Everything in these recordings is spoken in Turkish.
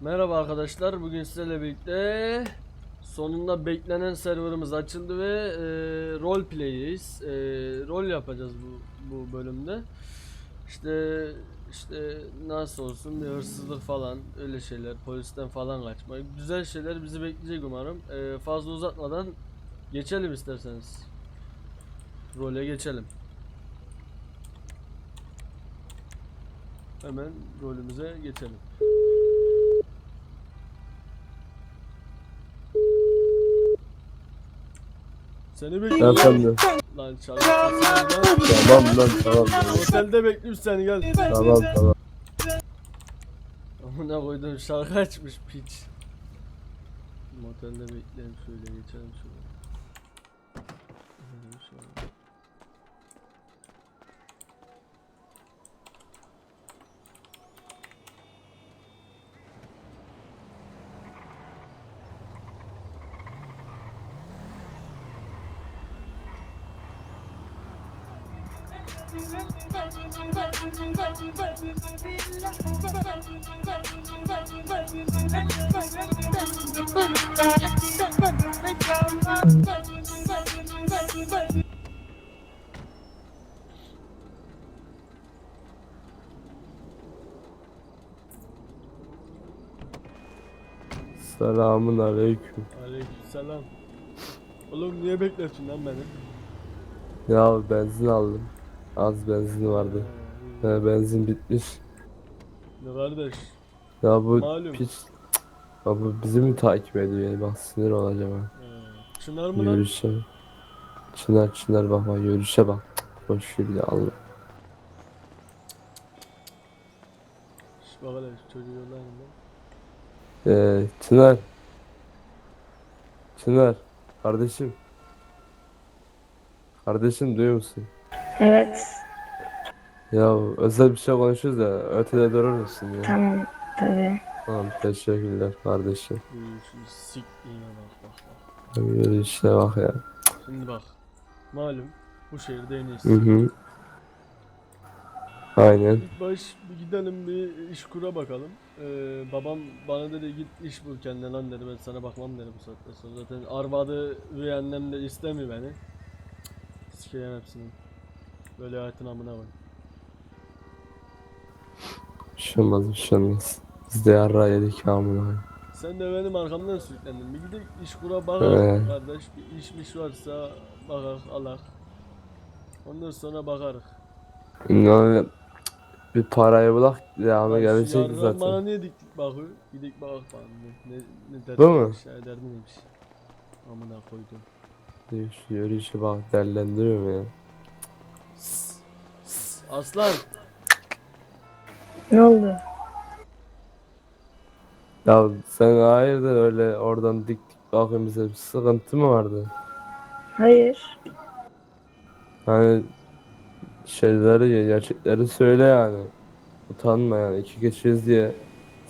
Merhaba arkadaşlar. Bugün sizlerle birlikte sonunda beklenen serverımız açıldı ve e, rol play'deyiz. E, rol yapacağız bu bu bölümde. İşte işte nasıl olsun bir hırsızlık falan öyle şeyler polisten falan kaçma güzel şeyler bizi bekleyecek umarım. E, fazla uzatmadan geçelim isterseniz. Role geçelim. Hemen rolümüze geçelim. Seni bekliyorum. Efendim. Lan lan. Tamam lan tamam. Otelde bekliyorum seni gel. Tamam tamam. Amına koydum şarkı açmış piç. Motelde bekleyelim şöyle geçelim. Şöyle, şöyle. Selamun aleyküm. Aleykümselam. Oğlum niye bekliyorsun lan beni? Ya benzin aldım. Az benzin vardı. He, benzin bitmiş. Ne kardeş? Ya bu Malum. piç. Ya bu bizi mi takip ediyor yani bak sinir olacağım ha. Ee, Çınar mı lan? Yürüyüşe. Çınar çınar bak bak yürüyüşe bak. Boş ver ya Allah. Şş bak hele çocuğu yollayın lan. Ee, Çınar. Çınar. Kardeşim. Kardeşim duyuyor musun? Evet, Ya özel bir şey konuşuyoruz da ötede durur musun ya? tamam tabii. Tamam teşekkürler kardeşim. Uy, siktiğine bak bak bak. Yürüyüşe bak ya. Şimdi bak. Malum bu şehirde en Hı iyisi. hı. Aynen. İlk baş bir gidelim bir iş kura bakalım. Ee, babam bana dedi git iş bul kendine lan dedi ben sana bakmam dedi bu saatten sonra. Zaten arvadı üvey annem de istemiyor beni. Sikeyim hepsini. Böyle hayatın amına koy. Bir şey olmaz bir şey olmaz. Biz de yarra yedik amına. Sen de benim arkamdan sürüklendin. Bir gidip iş kura bakalım Ee. kardeş. Bir işmiş varsa bakak alak. Ondan sonra bakarız. Yani bir parayı bulak devamı Bak gelecek yarram Bana zaten. niye diktik bakıyor? Gidik bakak bana. Ne, ne, ne derdin Bu mu? neymiş ya, derdin neymiş? Amına koydum. Yürüyüş, yürüyüşe bak derlendiriyorum ya. Aslan. Ne oldu? Ya sen hayırdır öyle oradan dik dik bakıyorsun bize bir sıkıntı mı vardı? Hayır. Hani şeyleri gerçekleri söyle yani. Utanma yani iki kişiyiz diye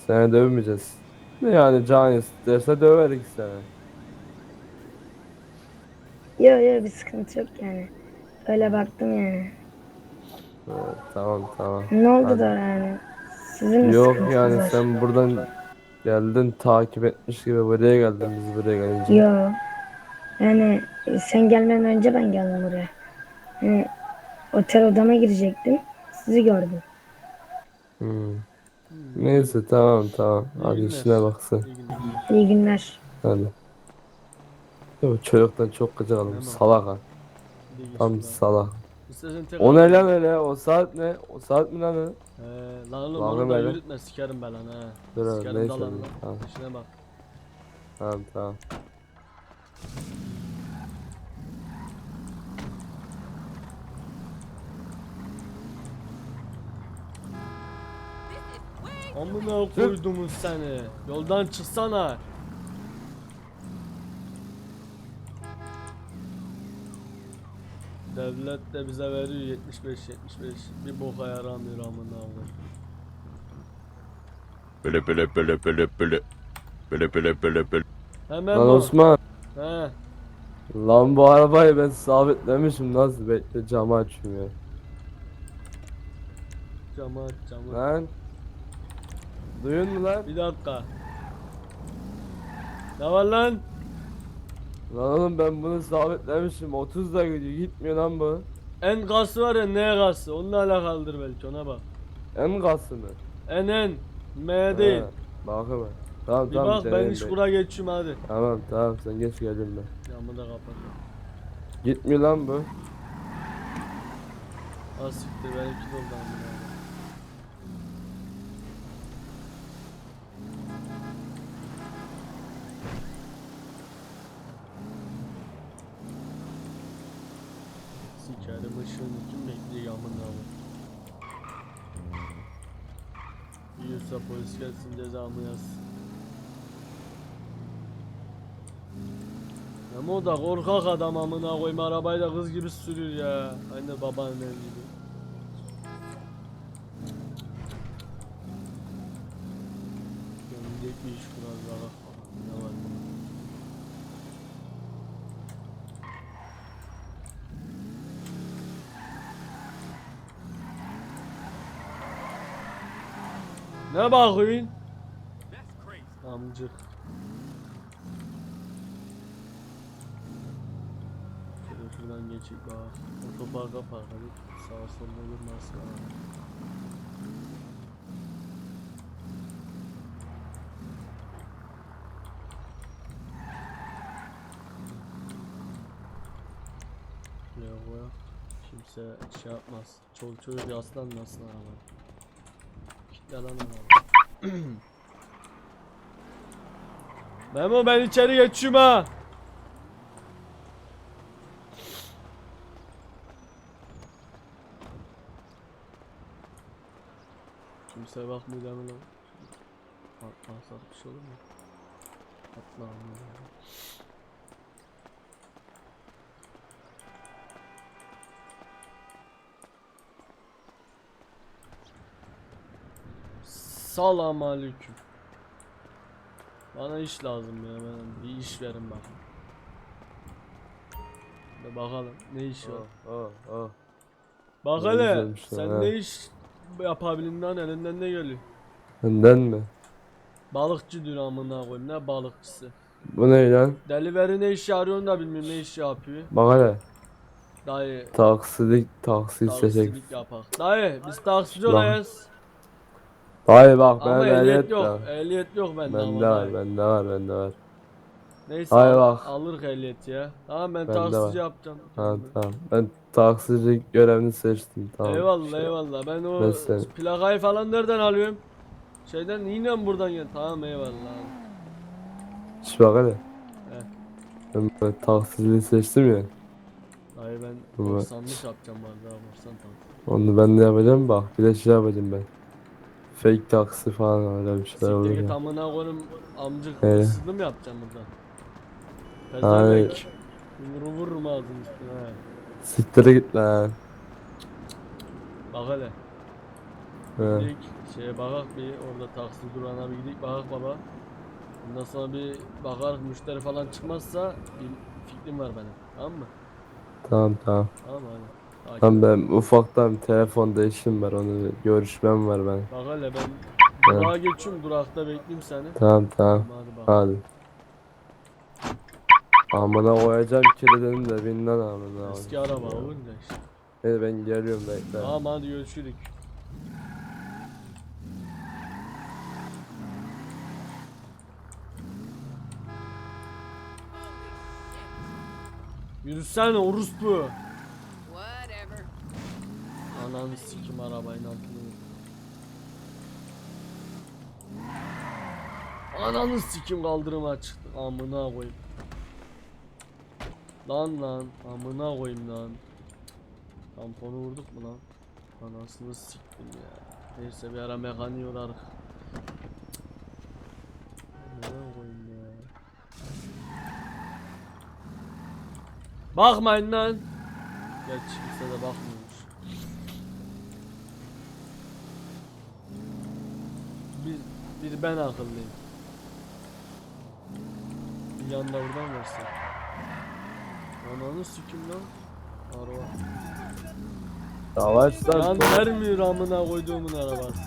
seni dövmeyeceğiz. Ne Yani can isterse döverik seni. Yok yok bir sıkıntı yok yani. Öyle baktım yani. Evet, tamam tamam. Ne oldu Hadi. da yani? Sizin mi Yok sıkıntınız yani var? sen buradan geldin takip etmiş gibi buraya geldin biz buraya gelince. Yok. Yani sen gelmeden önce ben geldim buraya. Yani, otel odama girecektim. Sizi gördüm. Hmm. Neyse tamam tamam. İyi Hadi günler. işine baksın. İyi günler. Hadi. Ya bu çocuktan çok gıcık aldım. Salak ha. İyi Tam günler. salak. İstersen tek O ne lan öyle? O saat ne? O saat mi lan o? He, lan oğlum Lan onu da öyle. yürütme sikerim ben lan ha. Dur abi, Sikerim neyse, dalanı lan. tamam. İşine bak. Tamam tamam. Amına koydumun seni. Yoldan çıksana. Devlet de bize veriyor 75 75. Bir boka yaramıyor amına koyayım. Böyle böyle böyle böyle böyle. Böyle böyle böyle böyle. Hemen Lan bak. Osman. He. Lan bu arabayı ben sabitlemişim. Nasıl bekle camı açıyorum ya. Camı aç camı. Lan. Duyuyor musun lan? Bir dakika. Ne var lan? Lan oğlum ben bunu sabitlemişim 30 da gidiyor gitmiyor lan bu. En gası var ya N gası. Onunla alakalıdır belki ona bak. En gası mı? En en. M değil. Ha, Bakın ben. Tamam Bir tamam bak ben iş kura geçeyim hadi. Tamam tamam sen geç geldim ben. Camı da kapatıyorum. Gitmiyor lan bu. Az siktir benimki doldu amına. Sikerim ışığını kim bekliyor amına Yiyorsa polis gelsin cezamı yazsın. Ama o da korkak adam amına koyayım arabayı da kız gibi sürüyor ya. Aynı babaannem gibi. Gömlecek bir iş kurar bak bakalım ne var. Ne bakıyorsun? Amcık. Şöyle şuradan geçip bak. Otoparka park sağa sola durması lazım. Yok yok. Kimse şey yapmaz. Çoluk çocuk yaslanmasın araba. Kitle lan araba. Memo ben içeri geçiyorum ha. Kimse bakmıyor mi lan? Atmazsak bir şey olur mu? Atma Salam aleyküm. Bana iş lazım ya ben bir iş verin bak. Bir bakalım ne iş var. Oh oh oh. Bak Ne hele güzelmiş lan, sen ha. ne iş yapabilin lan elinden ne geliyor? Benden mi? Balıkçı diyor amına koyayım ne balıkçısı. Bu ne lan? Deliveri ne iş arıyorsun da bilmiyorum ne iş yapıyor. Bak hele. Dayı Taksilik taksi seçecek. taksicilik yapak. Dayı biz taksici Lan, olayız. Hayır bak ben Ama ehliyet ehliyet yok. yok. Ehliyet yok bende ama Bende var dayı. bende var bende var. Neyse Hayır al- bak. alırız ehliyeti ya. Tamam ben Bende taksici yapacağım. Tamam tamam. Ben taksilik görevini seçtim tamam. eyvallah Şey- eyvallah. Ben o Ben sen- plakayı falan nereden alıyorum? Şeyden yine mi buradan gel? Tamam eyvallah. Şş bak hele. He. Ben böyle taksiciliği seçtim ya. Dayı ben Bu- korsanlık yapacağım var daha korsan taksi. Onu ben de yapacağım bak. Bir de şey yapacağım ben. Fake taksi falan öyle bir şeyler olur Siktir git ya. amına koyayım amcık He. hırsızlık mı yapacağım burada? Pezevenk. Yumruğu vururum ağzının üstüne he. Siktir git lan. Bak hele. He. Gidik şeye bakak bir orada taksi durağına bir gidik bakak baba. Ondan sonra bir bakar müşteri falan çıkmazsa bir fikrim var benim. Tamam mı? Tamam tamam. Tamam mı hadi. Tamam ben ufaktan telefonda işim var onu görüşmem var ben. Bak hele ben Evet. durağa geçiyorum durakta bekleyeyim seni. Tamam tamam. Hadi bak. Hadi. Amına koyacağım kilidini de bin lan amına. Eski araba olunca işte. Hadi ben geliyorum bekle. Tamam hadi görüşürük. Yürüsene orospu. Ananı sikim arabayın altına. Ananı sikim kaldırıma çıktı. Amına koyayım. Lan lan amına koyayım lan. Tamponu vurduk mu lan? Anasını siktim ya. Neyse bir ara mekaniği ya. Bakmayın lan. Geç kimse de bakmıyormuş. Bir, ben akıllıyım. Bir yanda buradan versin. Ananı sikim lan. Araba. Yavaş lan. Vermiyor amına koyduğumun arabası.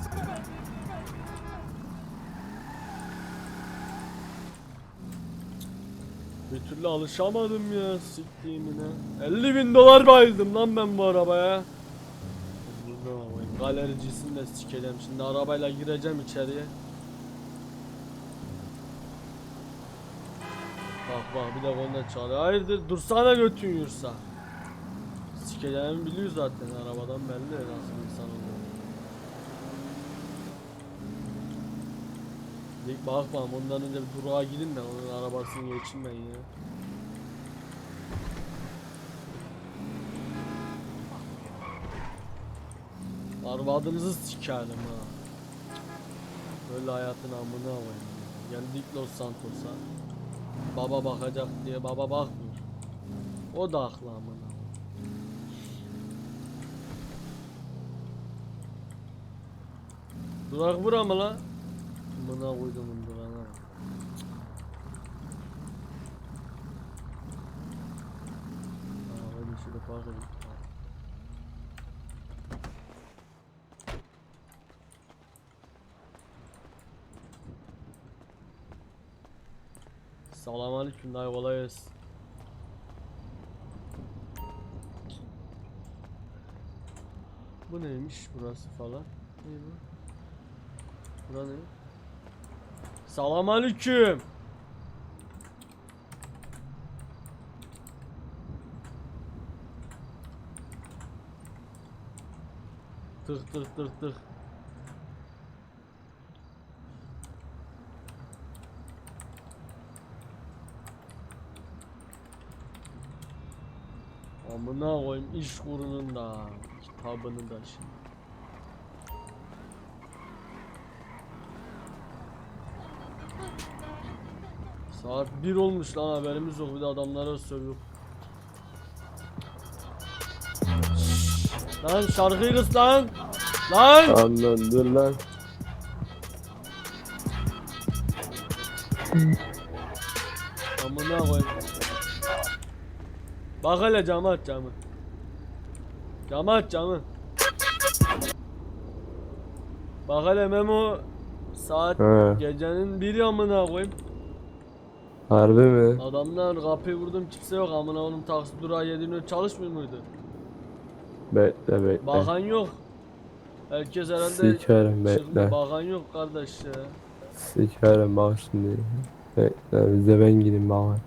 Bir türlü alışamadım ya siktiğimine. 50 bin dolar bayıldım lan ben bu arabaya. Galericisini de sikeceğim. Şimdi arabayla gireceğim içeriye. Bak bir de onunla çağırıyor. Hayırdır dursana götün yursa. Sikeceğimi biliyor zaten arabadan belli nasıl insan olduğunu. Dik bakmam ondan önce bir durağa gidin de onun arabasını geçeyim ben ya. Arvadınızı sikerim ha. Böyle hayatın amına koyayım. Geldik Los Santos'a. Baba bakacak diye baba bakmıyor. O da haklı amına. Durak bura mı lan? Amına koyduğumun durağına. bak. Aa, hadi şurada park edeyim. Selam aleyküm dayı kolay gelsin. Bu neymiş burası falan? Ne bu? Bura ne? Selam aleyküm. Tık tık tık tık. Amına koyayım iş kurunun da kitabını da şimdi. Saat 1 olmuş lan haberimiz yok bir de adamlara sövüyor. Lan şarkıyı kıs lan! Lan! Lan dur lan. Amına koyayım. Bak hele camı aç camı. Camı aç camı. Bak hele Memo saat He. gecenin biri amına koyayım. Harbi mi? Adamlar kapıyı vurdum kimse yok amına oğlum taksi durağı yediğinde çalışmıyor muydu? Bekle bekle. Bakan yok. Herkes herhalde Sikerim çıkmış. bekle. Bakan yok kardeş ya. Sikerim bak şimdi. Bekle bize ben gideyim bak.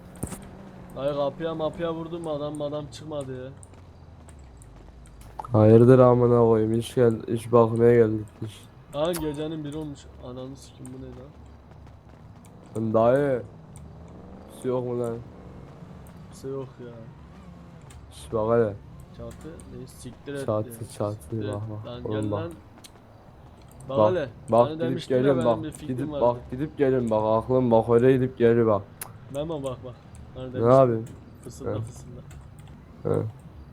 Dayı kapıya mapıya vurdum adam adam çıkmadı ya. Hayırdır amına koyayım iş gel iş bakmaya geldik iş. Lan gecenin biri olmuş. Ananı sikim bu ne lan? Lan dayı. Su yok mu lan? Kimse yok ya. Şş bak hele. Çatı ne siktir et Çatı, ya. çatı, bak, bak. Lan Oğlum gel bak. lan. Bak, Bak, hele. Bak hani gidip benim bak. Gidip vardı. bak gidip geliyorum bak aklım bak oraya gidip geliyor bak. Memo bak bak. Hani Ne demiştim. yapayım? Fısılda He. fısılda. He.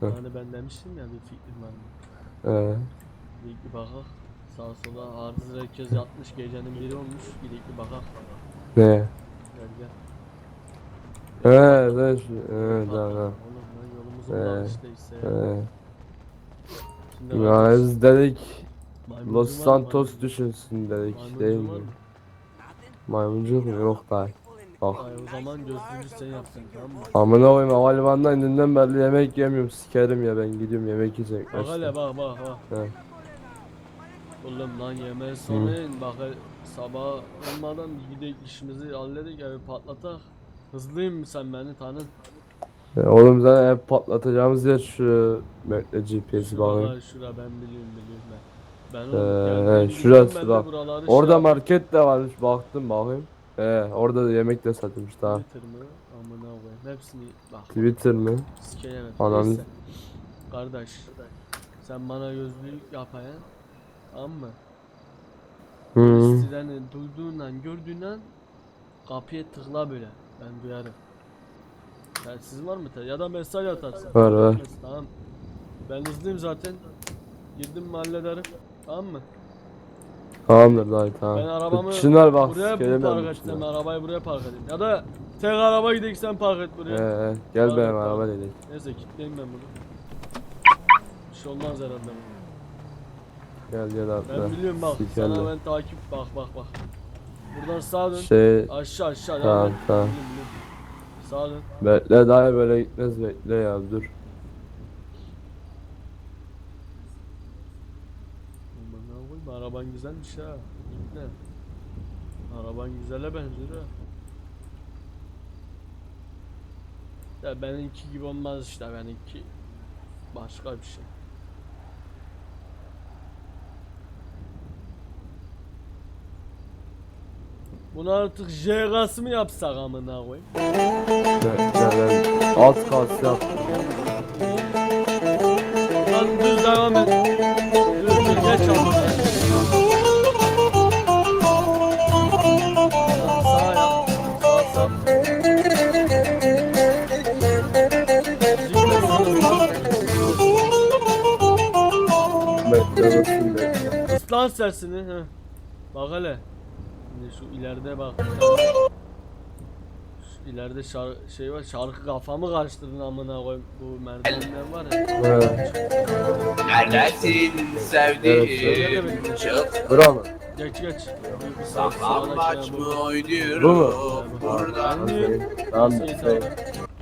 He. Ben demiştim ya bir fikrim var. Ee, Bir bir bakak. Sağa sola harbiden herkes yatmış gecenin biri olmuş. Gidik bir bakak. ne? Gel gel. He ben şu. He Bak, tamam. Oğlum lan yolumuzun He. var işte ya. He. Şimdi Ya kardeş, biz dedik Los mı? Santos düşünsün dedik değil var mi? mı? Maymuncuk mu? Yok da. Bak. Ay o zaman gözlüğünü sen yaptın tamam mı? Amına koyayım havalimanından indiğinden beri yemek yemiyorum sikerim ya ben gidiyorum yemek yiyecek. Bak hele bak bak bak. He. Oğlum lan yemeği sonra in bak hele sabah olmadan bir gidelim işimizi halledik evi patlatak. Hızlıyım sen beni tanın? Ya oğlum zaten hep patlatacağımız yer şu Mert'le GPS'i bakayım. Şuralar şura ben biliyorum biliyorum ben. Ben Ee, şurası günden beri bak. buraları Orada şey market de varmış baktım bakayım. He orada da yemek de satılmış daha. Twitter mı? Amına koyayım. Hepsini bak. Twitter mi? Sikeyemem. Neyse. Kardeş. Sen bana gözlük yapayan. Tamam mı? Hı. Sireni duyduğundan gördüğünden kapıya tıkla böyle. Ben duyarım. Telsiz var mı? tel- Ya da mesaj atarsın. Var, var. Tamam. Ben hızlıyım zaten. Girdim mi hallederim. Tamam mı? Tamamdır dayı tamam. Ben arabamı Çınar bak buraya park Çınar. arabayı buraya park edeyim. Ya da tek araba gideyim sen park et buraya. he gel Tamam, benim araba dedik. Neyse kilitleyeyim ben bunu. Bir şey olmaz herhalde. bu. Gel gel abi. Ben biliyorum bak Sikerler. sana ben takip bak bak bak. Buradan sağa dön. Şey Aşağı aşağı Tamam, tamam. Biliyorum, biliyorum. Sağ dön. Bekle daha böyle gitmez bekle ya dur. Aman ne koyayım araban güzelmiş ha. Ne? Araban güzele benziyor ha. Ya benimki gibi olmaz işte benimki başka bir şey. Bunu artık J gası mı yapsak amına koyayım? Ben alt kas sesini. Heh. Bak hele. Şimdi şu ileride bak. Şu ileride şarkı şey var. Şarkı kafamı karıştırdın amına koyayım. Bu merdivenler var ya. Neredesin sevdiğim çık Bura mı? Geç geç. Bir sağ- sağdaki mı bu. Bu mu? oynuyorum burada Ben Tamam, Şey.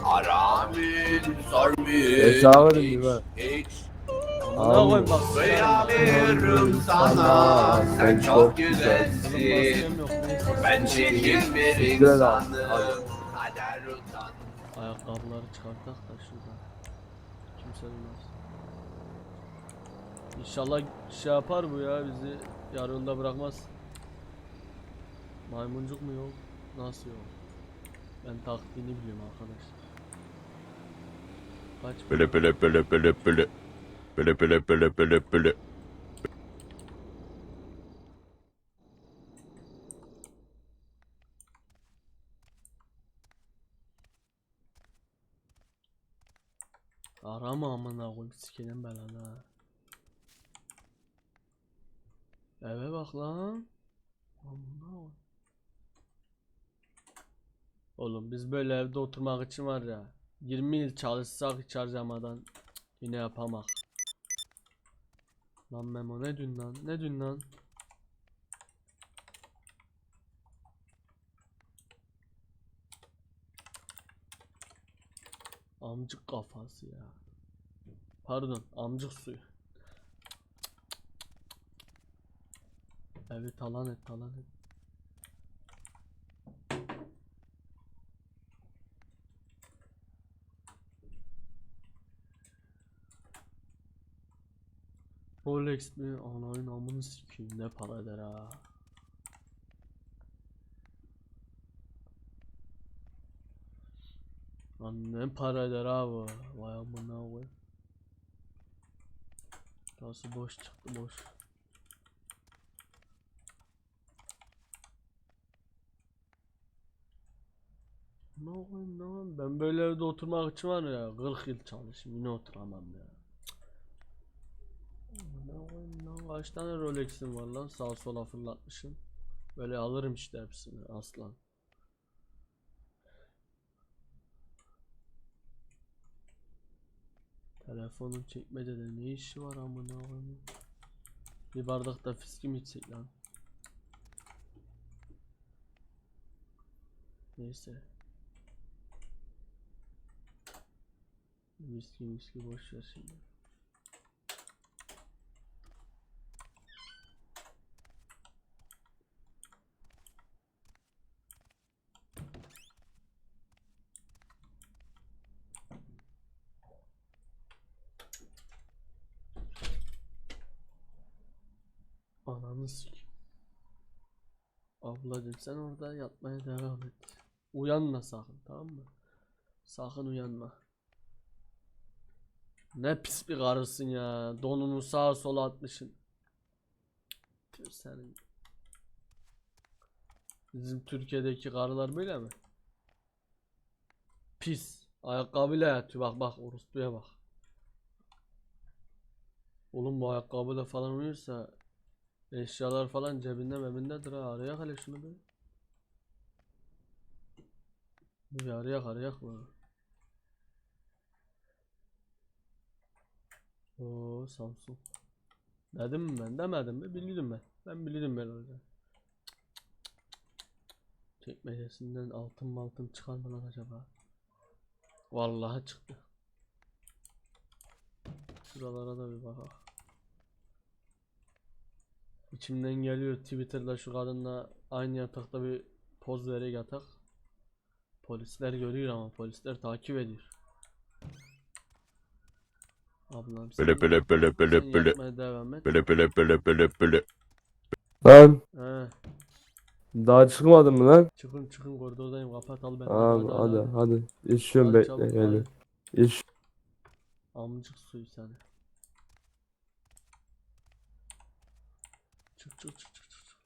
Aramin sormuyor Hesabı mı? hiç Amına koyayım bak. Kıyamıyorum sana sen çok güzelsin Maskem yok, neyse. Ben çirkin bir insanım Kader utan Ayakkabıları çıkartak da şuradan. Kimse bilmez. İnşallah şey yapar bu ya bizi yarında bırakmaz. Maymuncuk mu yok? Nasıl yok? Ben taktiğini biliyorum arkadaşlar. Kaç Pele pele pele pele pele. Pele pele pele pele pele. Arama amına koyayım sikerim belanı ha. Eve bak lan. Amına. Oğlum biz böyle evde oturmak için var ya 20 yıl çalışsak hiç harcamadan yine yapamak. Lan Memo ne dün lan? Ne dün lan? Amcık kafası ya. Pardon, amcık suyu. Evet, talan et, talan et. Rolex mi? Anayın amını sikeyim ne para eder ha. Lan ne para eder abi. Vay amına koyayım. Burası boş çıktı boş. Ne koyayım koyayım? Ben böyle evde oturmak için var ya 40 yıl çalışayım yine oturamam ya. Ne koyayım ne kaç tane Rolex'im var lan sağa sola fırlatmışım. Böyle alırım işte hepsini aslan. Telefonun çekmecede ne işi var amına koyayım? Bir bardak da fiski mi içsek lan? Neyse. Viski viski boş ver şimdi. Ananı sik. Sen orada yatmaya devam et. Uyanma sakın tamam mı? Sakın uyanma. Ne pis bir karısın ya. Donunu sağa sola atmışsın. Tüh senin. Bizim Türkiye'deki karılar böyle mi? Pis. Ayakkabıyla yatıyor bak bak orospuya bak. Oğlum bu ayakkabıyla falan uyursa eşyalar falan cebinde mebindedir ha arayak hele şunu bir. Bir arayak arayak mı? Oo Samsung. Dedim mi ben demedim mi biliyordum ben. Ben biliyordum ben orada. Çekmecesinden altın altın çıkar mı lan acaba? Vallahi çıktı. Şuralara da bir bakalım. İçimden geliyor Twitter'da şu kadınla aynı yatakta bir poz vererek yatak. Polisler görüyor ama polisler takip ediyor. Ablam sen, Böyle böyle böyle böyle böyle. yapmaya devam et. Böyle böyle böyle böyle böyle. Lan He, daha çıkmadın mı lan? çıkın çıkın koridordayım kapat al beni. Tamam hadi hadi. İçiyorum Hadi bekle çabuk, hadi. İç. Amcık suyu seni. Çık çık çık çık çık.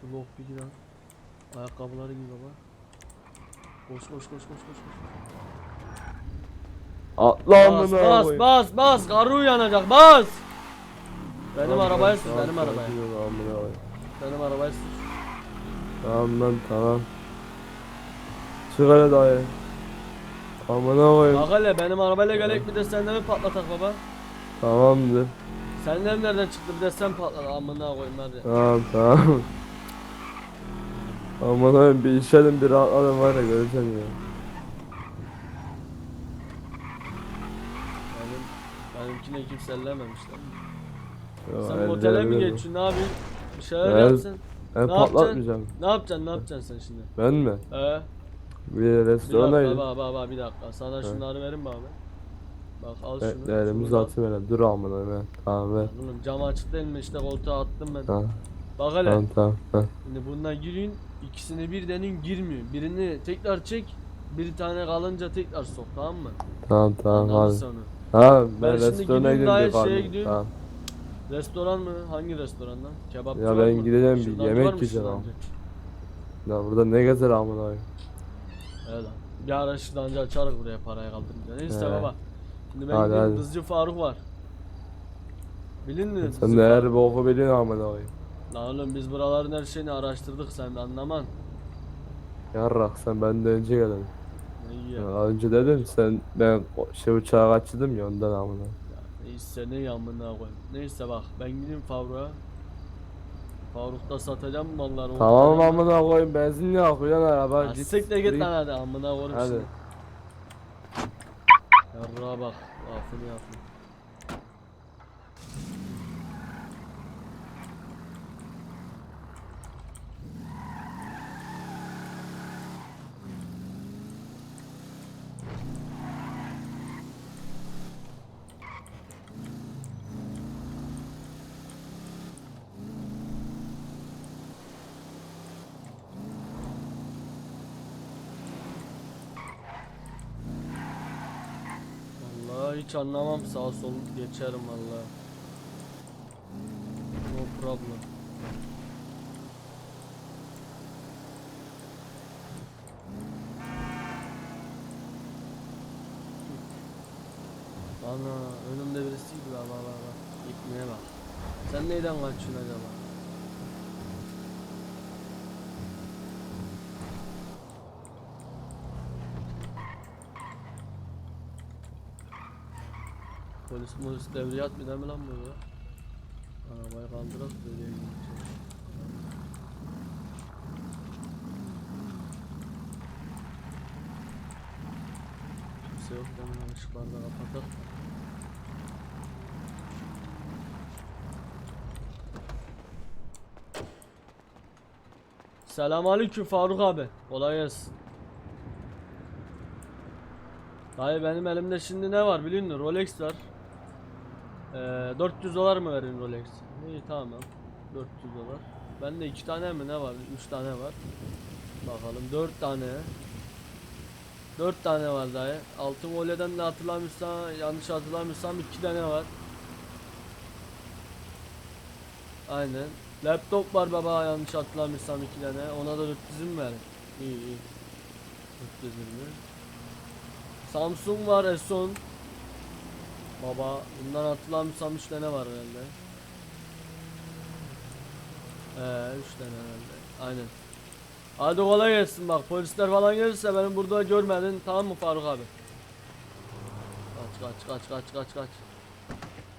Şu lock bir giren. Ayakkabıları giy baba. Koş koş koş koş koş. Atla Bas amına bas koyayım. bas bas karı uyanacak bas. Benim Tamam, arabaya tamam, sür benim tamam, arabaya. amına koyayım. Benim arabaya sür. Tamam lan tamam. Çık hele dayı. Amına koyayım. Bak hele benim arabayla gelek bir de sen de mi patlatak baba? Tamamdır. Senden nereden çıktı bir de sen patlat amına koyayım hadi. Tamam tamam. Aman koyayım bir işelim bir rahatladım var ya göreceksin ya. Benim, benimkine kimse ellememişler. Ya, Sen motele mi geçiyorsun ne yapayım? Bir şeyler Evet. yapsın. Ben Ne yapacaksın? patlatmayacağım. Ne yapacaksın ne yapacaksın sen şimdi? Ben mi? He? Bir Bir restorana dakika bak bak bir dakika. Sana şunları verin mi abi? Bak al şunu. Elimi şunu zaten öyle. Dur amına koyayım. Tamam ver. Oğlum camı açık değil mi işte koltuğa attım ben. Tamam Bak hele. tamam tamam. tamam. Şimdi bundan girin ikisini birdenin girmiyor. Birini tekrar çek. Bir tane kalınca tekrar sok tamam mı? Tamam tamam hadi. sen onu. Tamam Ben ben restorana daha de şeye gidiyorum. Tamam. Restoran mı? Hangi restorandan? Kebapçı Ya ben mı? gideceğim bir yemek yiyeceğim? Ya burada ne gezer amına koyayım. Evet. Bir ara şırdancı açarız buraya parayı kaldırınca. Neyse He. baba. Şimdi ben Hadi, gideyim hadi. Dızcı Faruk var. Bilin mi? Sen de her Faruk? boku biliyorsun amına koyayım. Lan oğlum biz buraların her şeyini araştırdık sen de anlaman. Yarrak sen benden önce geldin. İyi Ya, ya. önce dedim sen ben o- şey uçağa kaçırdım ya ondan amına. Neyse ne yamına koyayım. Neyse bak ben gideyim Faruk'a. Faruk'ta satacağım malları. Tamam amına koyayım benzin ne akıyor lan araba. Ya Siktir git lan hadi amına koyayım Hadi. şimdi. Yarrağa bak lafını yapma. Vallahi anlamam sağ sol geçerim vallahi. No problem. Ana önümde birisi gibi bak bak bak. İpneye bak. Sen neyden kaçıyorsun acaba? Polis polis devriyat bir de mi lan bu ya? Arabayı kaldırak böyle gideceğiz. Kimse yok hemen ışıkları da kapatalım. Selamünaleyküm Faruk abi. Kolay gelsin. Dayı benim elimde şimdi ne var biliyor musun? Rolex var. Ee, 400 dolar mı verin Rolex? İyi tamam. 400 dolar. Bende iki tane mi ne var? 3 tane var. Bakalım 4 tane. 4 tane var dayı. Altın kolyeden de hatırlamıyorsam yanlış hatırlamıyorsam 2 tane var. Aynen. Laptop var baba yanlış hatırlamıyorsam 2 tane. Ona da 400'ü mü verin? İyi iyi. 420. Samsung var Eson. Baba bundan hatırlamıyorsam 3 tane var herhalde. Ee 3 tane herhalde. Aynen. Hadi kolay gelsin bak polisler falan gelirse beni burada görmedin tamam mı Faruk abi? Kaç kaç kaç kaç kaç kaç.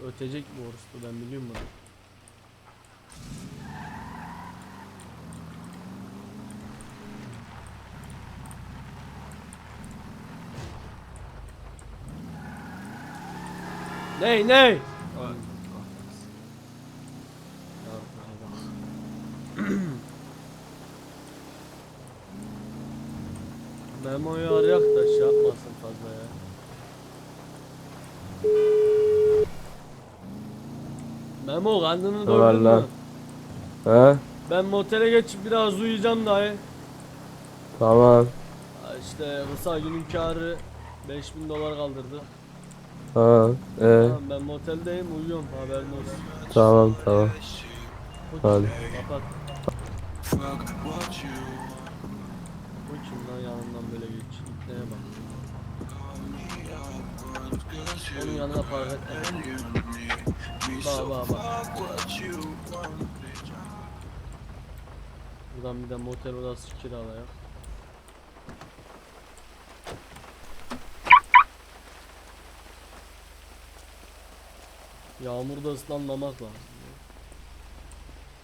Ötecek mi orospu ben biliyorum bunu. Ney ney? Memo'yu arayak da şey yapmasın fazla ya. Memo karnını doydun mu? lan? He? Ben motele geçip biraz uyuyacağım dayı. Tamam. İşte kısa günün karı 5000 dolar kaldırdı. Ha. E. Tamam ben moteldeyim uyuyorum haberin olsun. Tamam tamam. Hadi. Kapat. Bu kim lan yanından böyle geç. İpneye bak. Onun yanına park etme. Bak bak bak. Buradan bir de motel odası kiralayak. Yağmurda ıslanmamak lazım.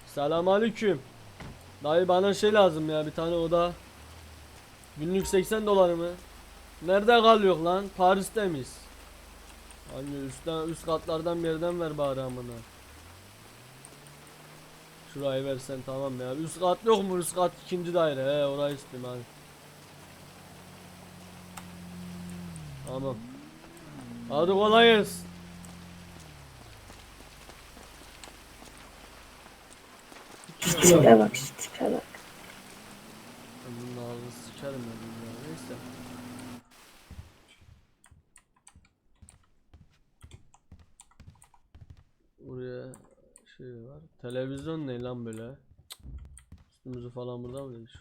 Selamünaleyküm. Dayı bana şey lazım ya bir tane oda. Günlük 80 dolar mı? Nerede kalıyor lan? Paris'te miyiz? Hani üstten üst katlardan bir yerden ver bari amına. Şurayı versen tamam ya. Üst kat yok mu? Üst kat ikinci daire. He orayı istiyorum hadi. Tamam. Hadi kolay gelsin. Tipe bak şu tipe bak. Bunun ağzını sikerim ben ya. Neyse. Buraya şey var. Televizyon ne lan böyle? Üstümüzü falan burada mı demiş?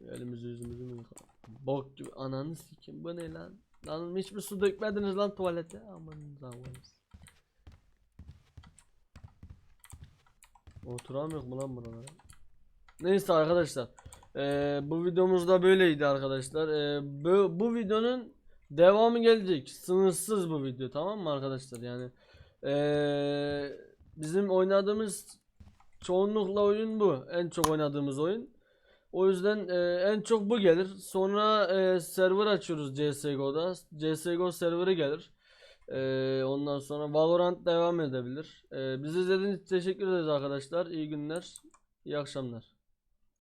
Elimizi yüzümüzü mü yıkayalım? Bok gibi ananı sikim bu ne lan? Lan hiçbir su dökmediniz lan tuvalete. Aman zavallısın. Oturamıyor mu lan buralara? Neyse arkadaşlar. Eee, bu videomuz da böyleydi arkadaşlar. Eee, bu, bu videonun devamı gelecek. Sınırsız bu video tamam mı arkadaşlar? Yani eee, bizim oynadığımız çoğunlukla oyun bu. En çok oynadığımız oyun. O yüzden eee, en çok bu gelir. Sonra eee, server açıyoruz CSGO'da. CSGO serverı gelir. Eee, ondan sonra Valorant devam edebilir. Eee bizi izlediğiniz için teşekkür ederiz arkadaşlar. İyi günler. İyi akşamlar.